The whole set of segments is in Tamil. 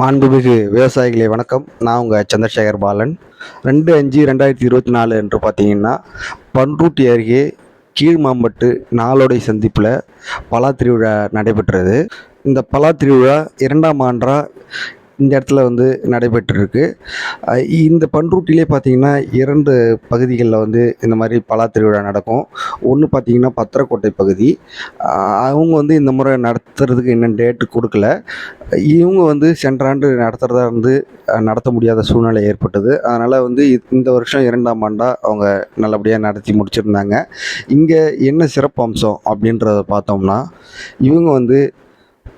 மாண்புமிகு விவசாயிகளே வணக்கம். நான் உங்கள் சந்திரசேகர் பாலன். ரெண்டு அஞ்சு ரெண்டாயிரத்தி இருபத்தி நாலு என்று பார்த்தீங்கன்னா பன்ருட்டி அருகே கீழ்மாம்பட்டு நாளோடை சந்திப்பில் பலா திருவிழா நடைபெற்றது. இந்த பலா திருவிழா இரண்டாம் ஆண்டாக இந்த இடத்துல வந்து நடைபெற்றிருக்கு. இந்த பன்ருட்டிலே பார்த்தீங்கன்னா இரண்டு பகுதிகளில் வந்து இந்த மாதிரி பலா திருவிழா நடக்கும். ஒன்று பார்த்தீங்கன்னா பத்திரக்கோட்டை பகுதி. அவங்க வந்து இந்த முறை நடத்துறதுக்கு இன்னும் டேட்டு கொடுக்கல. இவங்க வந்து சென்ற ஆண்டு நடத்துகிறதா இருந்து நடத்த முடியாத சூழ்நிலை ஏற்பட்டது. அதனால் வந்து இ- இந்த வருஷம் இரண்டாம் ஆண்டாக அவங்க நல்லபடியாக நடத்தி முடிச்சிருந்தாங்க. இங்கே என்ன சிறப்பு அம்சம் அப்படின்றத பார்த்தோம்னா இவங்க வந்து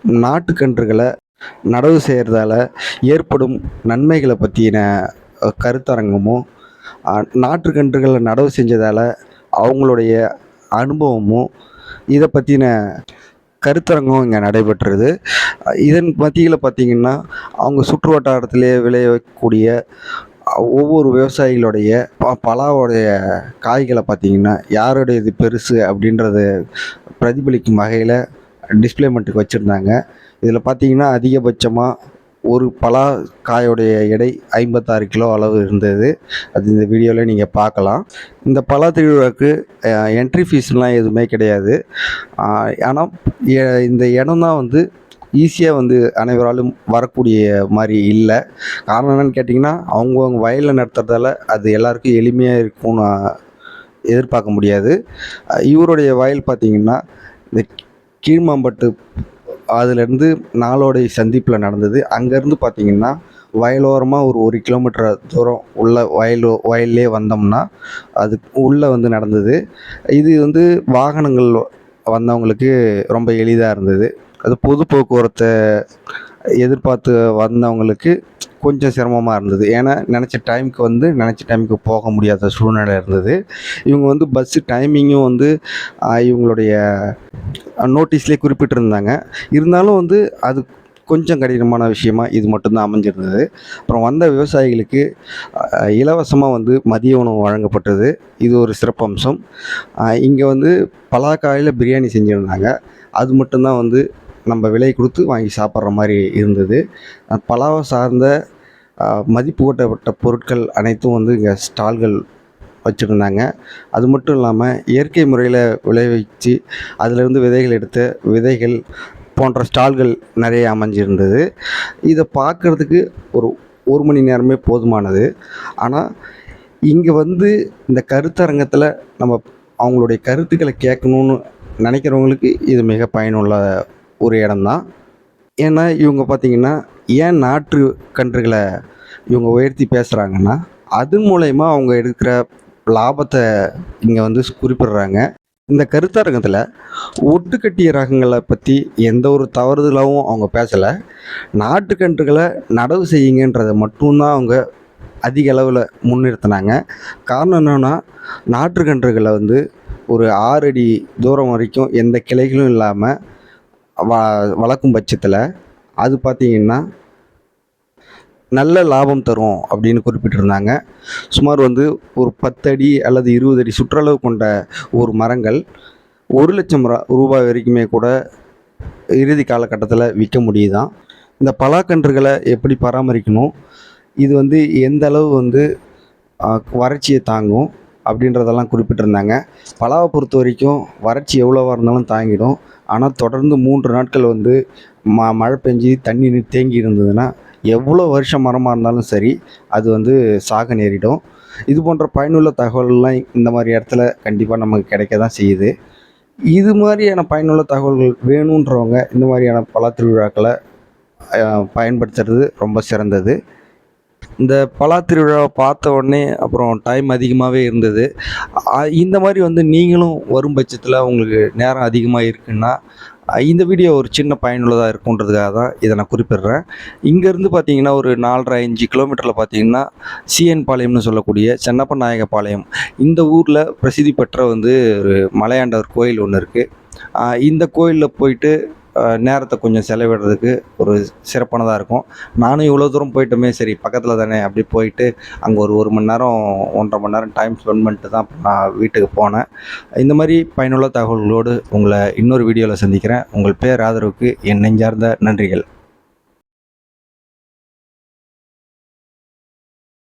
நாட்டுக்கன்றுகளை நடவு செய்கிறதால ஏற்படும் நன்மைகளை பற்றின கருத்தரங்கமும் அஹ், நாட்டுக்கன்றுகளை நடவு செஞ்சதால் அவங்களுடைய அனுபவமும் இதை பற்றின கருத்தரங்கம் இங்கே நடைபெற்றது. இதன் மத்தியில் பார்த்திங்கன்னா அவங்க சுற்று வட்டாரத்திலே விளையக்கூடிய ஒவ்வொரு விவசாயிகளுடைய ப பலாவுடைய காய்களை பார்த்திங்கன்னா யாருடைய இது பெருசு அப்படின்றத பிரதிபலிக்கும் வகையில் டிஸ்பிளேமெண்ட்டுக்கு வச்சுருந்தாங்க. இதில் பார்த்தீங்கன்னா அதிகபட்சமாக ஒரு பலா காயோடைய எடை ஐம்பத்தாறு கிலோ அளவு இருந்தது. அது இந்த வீடியோவில் நீங்கள் பார்க்கலாம் இந்த பலா திருவிழாவுக்கு என்ட்ரி ஃபீஸ்லாம் எதுவுமே கிடையாது. ஆனால் இந்த இடம் தான் வந்து ஈஸியாக வந்து அனைவராலும் வரக்கூடிய மாதிரி இல்லை. காரணம் என்னன்னு கேட்டிங்கன்னா அவங்கவுங்க வயலில் நடத்துறதால அது எல்லாருக்கும் எளிமையாக இருக்கும்னு எதிர்பார்க்க முடியாது. இவருடைய வயல் பார்த்திங்கன்னா இந்த கீழ்மாம்பட்டு அதுலேருந்து நாளோடை சந்திப்பில் நடந்தது. அங்கேருந்து பார்த்திங்கன்னா வயலோரமாக ஒரு ஒரு கிலோமீட்டர் தூரம் உள்ள வயல் வயல்லே வந்தோம்னா அது உள்ளே வந்து நடந்தது. இது வந்து வாகனங்கள் வந்தவங்களுக்கு ரொம்ப எளிதாக இருந்தது. அது பொது போக்குவரத்தை எதிர்பார்த்து வந்தவங்களுக்கு கொஞ்சம் சிரமமாக இருந்தது. ஏன்னா நினச்ச டைமுக்கு வந்து நினச்ச டைமுக்கு போக முடியாத சூழ்நிலை இருந்தது. இவங்க வந்து பஸ்ஸு டைமிங்கும் வந்து இவங்களுடைய நோட்டீஸ்லேயே குறிப்பிட்டிருந்தாங்க. இருந்தாலும் வந்து அது கொஞ்சம் கடினமான விஷயமா இது மட்டும்தான் அமைஞ்சிருந்தது. அப்புறம் வந்த விவசாயிகளுக்கு இலவசமாக வந்து மதிய உணவு வழங்கப்பட்டது. இது ஒரு சிறப்பம்சம். இங்கே வந்து பலாக்காயில் பிரியாணி செஞ்சுருந்தாங்க. அது மட்டும்தான் வந்து நம்ம விலை கொடுத்து வாங்கி சாப்பிட்ற மாதிரி இருந்தது. பலாவை சார்ந்த மதிப்பு கூட்டப்பட்ட பொருட்கள் அனைத்தும் வந்து இங்கே ஸ்டால்கள் வச்சுருந்தாங்க. அது மட்டும் இல்லாமல் இயற்கை முறையில் விளைவிச்சு அதிலிருந்து விதைகள் எடுத்த விதைகள் போன்ற ஸ்டால்கள் நிறைய அமைஞ்சிருந்தது. இதை பார்க்குறதுக்கு ஒரு ஒரு மணி நேரமே போதுமானது. ஆனால் இங்கே வந்து இந்த கருத்தரங்கத்தில் நம்ம அவங்களுடைய கருத்துக்களை கேட்கணுன்னு நினைக்கிறவங்களுக்கு இது மிக பயனுள்ள ஒரு இடம்தான். ஏன்னா இவங்க பார்த்திங்கன்னா ஏன் நாட்டு கன்றுகளை இவங்க உயர்த்தி பேசுகிறாங்கன்னா அது மூலயமா அவங்க எடுக்கிற லாபத்தை இங்கே வந்து குறிப்பிடுறாங்க. இந்த கருத்தரங்கத்தில் ஒட்டுக்கட்டிய ரகங்களை பற்றி எந்த ஒரு தவறுதலாகவும் அவங்க பேசலை. நாட்டுக்கன்றுகளை நடவு செய்யுங்கன்றதை மட்டும்தான் அவங்க அதிக அளவில் முன்னிறுத்தினாங்க. காரணம் என்னென்னா நாற்றுக்கன்றுகளை வந்து ஒரு ஆறு அடி தூரம் வரைக்கும் எந்த கிளைகளும் இல்லாமல் வ வளர்க்கும் பட்சத்தில் அது பார்த்திங்கன்னா நல்ல லாபம் தரும் அப்படின்னு குறிப்பிட்டிருந்தாங்க. சுமார் வந்து ஒரு பத்தடி அல்லது இருபது அடி சுற்றளவு கொண்ட ஒரு மரங்கள் ஒரு லட்சம் ரூபாய் வரைக்குமே கூட இறுதி காலகட்டத்தில் விற்க முடியுதான் இந்த பலாக்கன்றுகளை எப்படி பராமரிக்கணும்? இது வந்து எந்த அளவு வந்து வறட்சியை தாங்கும்? அப்படின்றதெல்லாம் குறிப்பிட்டிருந்தாங்க. பலாவை பொறுத்த வரைக்கும் வறட்சி எவ்வளோவா இருந்தாலும் தாங்கிடும். ஆனால் தொடர்ந்து மூன்று நாட்கள் வந்து ம மழை பெஞ்சு தண்ணி தேங்கி இருந்ததுன்னா எவ்வளோ வருஷம் மரமாக இருந்தாலும் சரி அது வந்து சாக நேரிடும். இது போன்ற பயனுள்ள தகவல்லாம் இந்த மாதிரி இடத்துல கண்டிப்பாக நமக்கு கிடைக்க தான் செய்யுது. இது மாதிரியான பயனுள்ள தகவல்கள் வேணுன்றவங்க இந்த மாதிரியான பல திருவிழாக்களை பயன்படுத்துறது ரொம்ப சிறந்தது. இந்த பலா திருவிழாவை பார்த்த உடனே அப்புறம் டைம் அதிகமாகவே இருந்தது. இந்த மாதிரி வந்து நீங்களும் வரும் பட்சத்தில் உங்களுக்கு நேரம் அதிகமாக இருக்குன்னா இந்த வீடியோ ஒரு சின்ன பயனுள்ளதாக இருக்குன்றதுக்காக தான் இதை நான் குறிப்பிடுறேன். இங்கேருந்து பார்த்தீங்கன்னா ஒரு நாலரை அஞ்சு கிலோமீட்டரில் பார்த்தீங்கன்னா சிஎன் பாளையம்னு சொல்லக்கூடிய சென்னப்ப நாயக பாளையம். இந்த ஊரில் பிரசித்தி பெற்ற வந்து ஒரு மலையாண்டவர் கோயில் ஒன்று இருக்குது இந்த கோயிலில் போயிட்டு நேரத்தை கொஞ்சம் செலவிடுறதுக்கு ஒரு சிறப்பானதாக இருக்கும். நானும் இவ்வளோ தூரம் போயிட்டுமே சரி பக்கத்தில் தானே அப்படி போயிட்டு அங்கே ஒரு ஒரு மணி நேரம் ஒன்றரை மணி நேரம் டைம் ஸ்பெண்ட் பண்ணிட்டு தான் நான் வீட்டுக்கு போனேன். இந்த மாதிரி பயனுள்ள தகவல்களோடு உங்களை இன்னொரு வீடியோவில் சந்திக்கிறேன். உங்கள் பேர் ஆதரவுக்கு என் நெஞ்சார்ந்த நன்றிகள்.